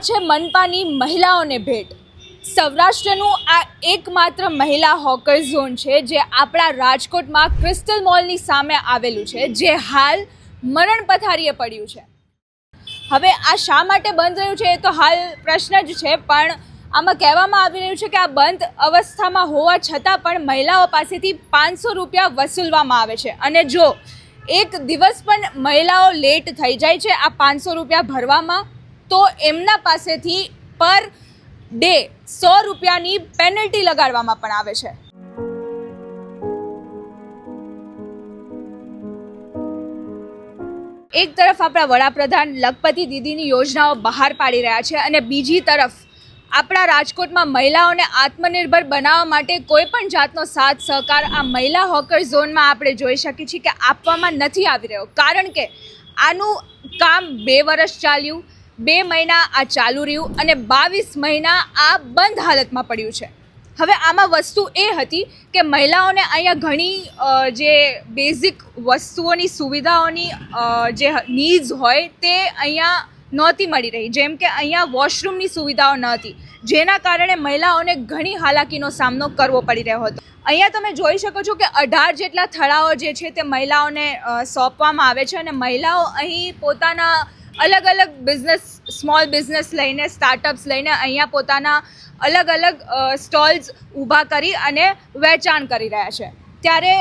છે મનપાની મહિલાઓને ભેટ. સૌરાષ્ટ્રનું આ એકમાત્ર મહિલા હોકર ઝોન છે જે આપણા રાજકોટમાં ક્રિસ્ટલ મોલની સામે આવેલું છે, જે હાલ મરણ પથારીએ પડ્યું છે. હવે આ શા માટે બંધ રહ્યું છે એ તો હાલ પ્રશ્ન જ છે, પણ આમાં કહેવામાં આવી રહ્યું છે કે આ બંધ અવસ્થામાં હોવા છતાં પણ મહિલાઓ પાસેથી પાંચસો રૂપિયા વસૂલવામાં આવે છે. અને જો એક દિવસ પણ મહિલાઓ લેટ થઈ જાય છે, આ પાંચસો રૂપિયા ભરવામાં તો એમના પાસેથી પર ડે સો રૂપિયાની પેનલ્ટી લગાડવામાં પણ આવે છે. એક તરફ આપણા વડાપ્રધાન લખપતિ દીદીની યોજનાઓ બહાર પાડી રહ્યા છે અને બીજી તરફ આપણા રાજકોટમાં મહિલાઓને આત્મનિર્ભર બનાવવા માટે કોઈ પણ જાતનો સાથ સહકાર આ મહિલા હોકર ઝોનમાં આપણે જોઈ શકીએ છીએ કે આપવામાં નથી આવી રહ્યો. કારણ કે આનું કામ બે વર્ષ ચાલ્યું બે મહિના આ ચાલુ રહ્યું અને બાવીસ મહિના આ બંધ હાલતમાં પડ્યું છે. હવે આમાં વસ્તુ એ હતી કે મહિલાઓને અહીંયા ઘણી જે બેઝિક વસ્તુઓની, સુવિધાઓની જે નીડ્સ હોય તે અહીંયા નહોતી મળી રહી. જેમ કે અહીંયા વોશરૂમની સુવિધાઓ નહોતી જેના કારણે મહિલાઓને ઘણી હાલાકીનો સામનો કરવો પડી રહ્યો હતો. અહીંયા તમે જોઈ શકો છો કે અઢાર જેટલા થળાઓ જે છે તે મહિલાઓને સોંપવામાં આવે છે અને મહિલાઓ અહીં પોતાના અલગ અલગ બિઝનેસ સ્મોલ બિઝનેસ લઈને સ્ટાર્ટઅપ્સ લઈને અહીંયા પોતાના અલગ અલગ સ્ટોલ્સ ઊભા કરી અને વેચાણ કરી રહ્યા છે. ત્યારે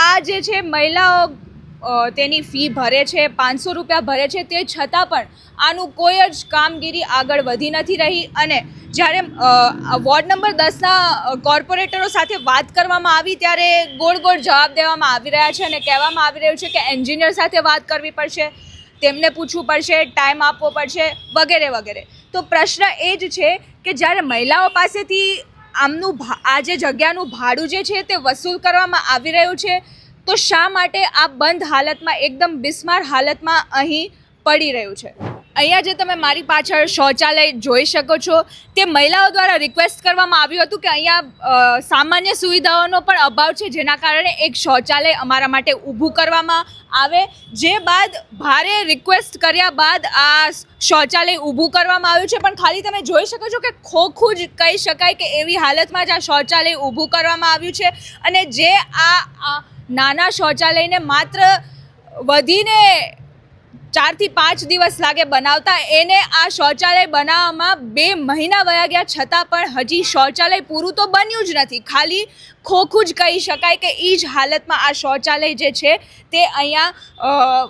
આ જે છે મહિલાઓ તેની ફી ભરે છે, પાંચસો રૂપિયા ભરે છે, તે છતાં પણ આનું કોઈ જ કામગીરી આગળ વધી નથી રહી અને જ્યારે વોર્ડ નંબર દસના કોર્પોરેટરો સાથે વાત કરવામાં આવી ત્યારે ગોળ ગોળ જવાબ દેવામાં આવી રહ્યા છે અને કહેવામાં આવી રહ્યું છે કે એન્જિનિયર સાથે વાત કરવી પડશે. તેમને પૂછવું પડશે ટાઈમ આપવો પડશે, વગેરે વગેરે. તો પ્રશ્ન એ જ છે કે જ્યારે મહિલાઓ પાસેથી આમનું આ જે જગ્યાનું ભાડું જે છે તે વસૂલ કરવામાં આવી રહ્યું છે, તો શા માટે આ બંધ હાલતમાં, એકદમ બિસ્માર હાલતમાં અહીં પડી રહ્યું છે? અહીંયા જે તમે મારી પાછળ શૌચાલય જોઈ શકો છો, તે મહિલાઓ દ્વારા રિક્વેસ્ટ કરવામાં આવ્યું હતું કે અહીંયા સામાન્ય સુવિધાઓનો પણ અભાવ છે, જેના કારણે એક શૌચાલય અમારા માટે ઊભું કરવામાં આવે. જે બાદ ભારે રિક્વેસ્ટ કર્યા બાદ આ શૌચાલય ઊભું કરવામાં આવ્યું છે. પણ ખાલી તમે જોઈ શકો છો કે ખોખું જ કહી શકાય કે એવી હાલતમાં જ આ શૌચાલય ઊભું કરવામાં આવ્યું છે. અને જે આ નાના શૌચાલયને માત્ર વધીને ચારથી પાંચ દિવસ લાગે બનાવતા. એને આ શૌચાલય બનાવવામાં બે મહિના વયા ગયા. છતાં પણ હજી શૌચાલય પૂરું તો બન્યું જ નથી. ખાલી ખોખું જ કહી શકાય કે એ જ હાલતમાં આ શૌચાલય જે છે તે અહીંયા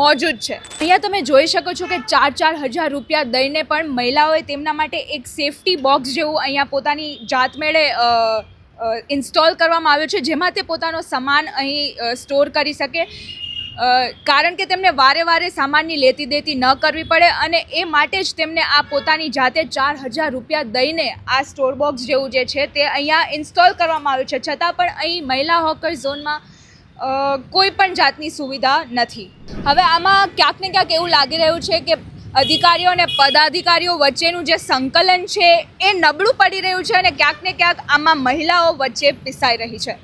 મોજૂદ છે. અહીંયા તમે જોઈ શકો છો કે ચાર ચાર હજાર રૂપિયા દઈને પણ મહિલાઓએ તેમના માટે એક સેફટી બોક્સ જેવું અહીંયા પોતાની જાતમેળે ઇન્સ્ટોલ કરવામાં આવ્યો છે, જેમાં તે પોતાનો સામાન અહીં સ્ટોર કરી શકે. કારણ કે તેમને વારે વારે સામાનની લેતી દેતી ન કરવી પડે અને એ માટે જ તેમને આ પોતાની જાતે ચાર હજાર રૂપિયા દઈને આ સ્ટોર બોક્સ જેવું જે છે તે અહીંયા ઇન્સ્ટોલ કરવામાં આવ્યું છે. છતાં પણ અહીં મહિલા હોકર ઝોનમાં કોઈ પણ જાતની સુવિધા નથી. હવે આમાં ક્યાંક ને ક્યાંક એવું લાગી રહ્યું છે કે અધિકારીઓ અને પદાધિકારીઓ વચ્ચેનું જે સંકલન છે એ નબળું પડી રહ્યું છે અને ક્યાંક ને ક્યાંક આમાં મહિલાઓ વચ્ચે પીસાઈ રહી છે.